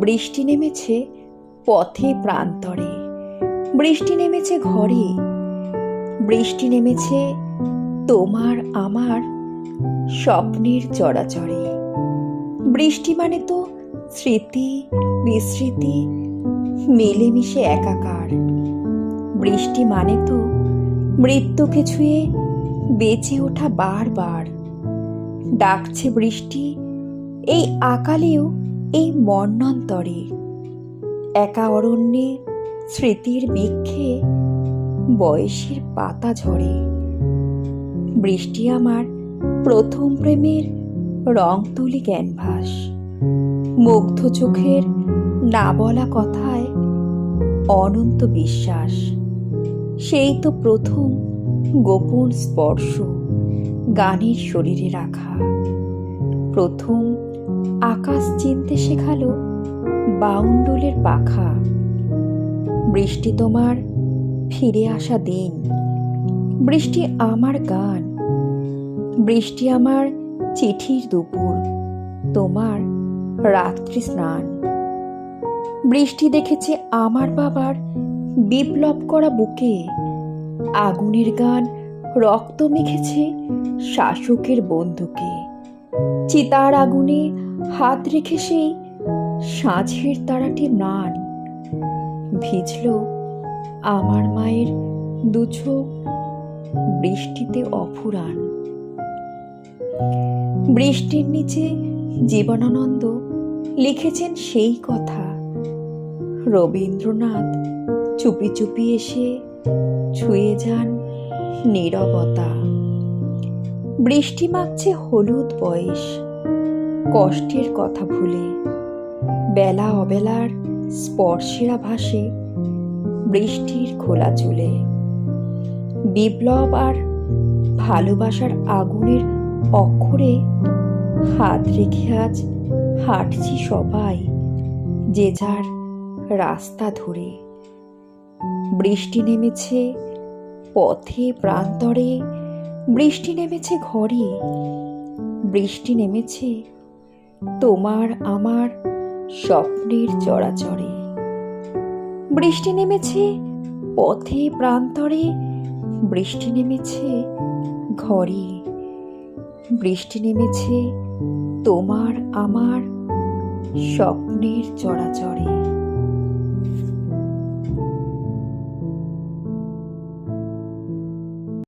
বৃষ্টি নেমেছে পথে প্রান্তরে। বৃষ্টি নেমেছে ঘরে। বৃষ্টি নেমেছে তোমার আমার স্বপ্নের চরাচরে। বৃষ্টি মানে তো স্মৃতি, বিস্মৃতি, মিলেমিশে একাকার। বৃষ্টি মানে তো মৃত্যুকে ছুঁয়ে বেঁচে ওঠা বারবার। ডাকছে বৃষ্টি, এই আকালেও এই মর্ণান্তরে একা অরণ্যে স্মৃতির বৃক্ষে বয়সের পাতা ঝরে। বৃষ্টি আমার প্রথম প্রেমের রং তুলি ক্যানভাস। মুগ্ধ চোখের না বলা কথায় অনন্ত বিশ্বাস। সেই তো প্রথম গোপন স্পর্শ গানের শরীরে রাখা। প্রথম আকাশ চিনতে শেখালো বাউন্ডুলের পাখা। বৃষ্টি তোমার ফিরে আসা দিন। বৃষ্টি আমার গান। বৃষ্টি আমার চিঠির দুপুর। তোমার রাত্রি স্নান। বৃষ্টি দেখেছে আমার বাবার বিপ্লব করা বুকে। আগুনের গান রক্ত মেখেছে শাসকের বন্ধুকে। চিতার আগুনে হাত রেখে সেই সাঁঝের তারাটি নান ভিজল আমার মায়ের দু চোখ বৃষ্টিতে অফুরান বৃষ্টির নিচে জীবনানন্দ লিখেছেন সেই কথা। রবীন্দ্রনাথ চুপি চুপি এসে ছুঁয়ে যান নীরবতা। বৃষ্টি মাগছে হলুদ বয়স। কষ্টের কথা ভুলে। বেলা অবেলার স্পর্শেরা ভাসে বৃষ্টির খোলা চুলে। বিপ্লব আর ভালোবাসার আগুনের অক্ষরে হাত রেখে আজ হাঁটছি সবাই যে যার রাস্তা ধরে। বৃষ্টি নেমেছে পথে প্রান্তরে, বৃষ্টি নেমেছে ঘরে, বৃষ্টি নেমেছে তোমার আমার স্বপ্নের চরাচরে। বৃষ্টি নেমেছে পথে প্রান্তরে, বৃষ্টি নেমেছে ঘরে। বৃষ্টি নেমেছে তোমার আমার স্বপ্নের চরাচরে।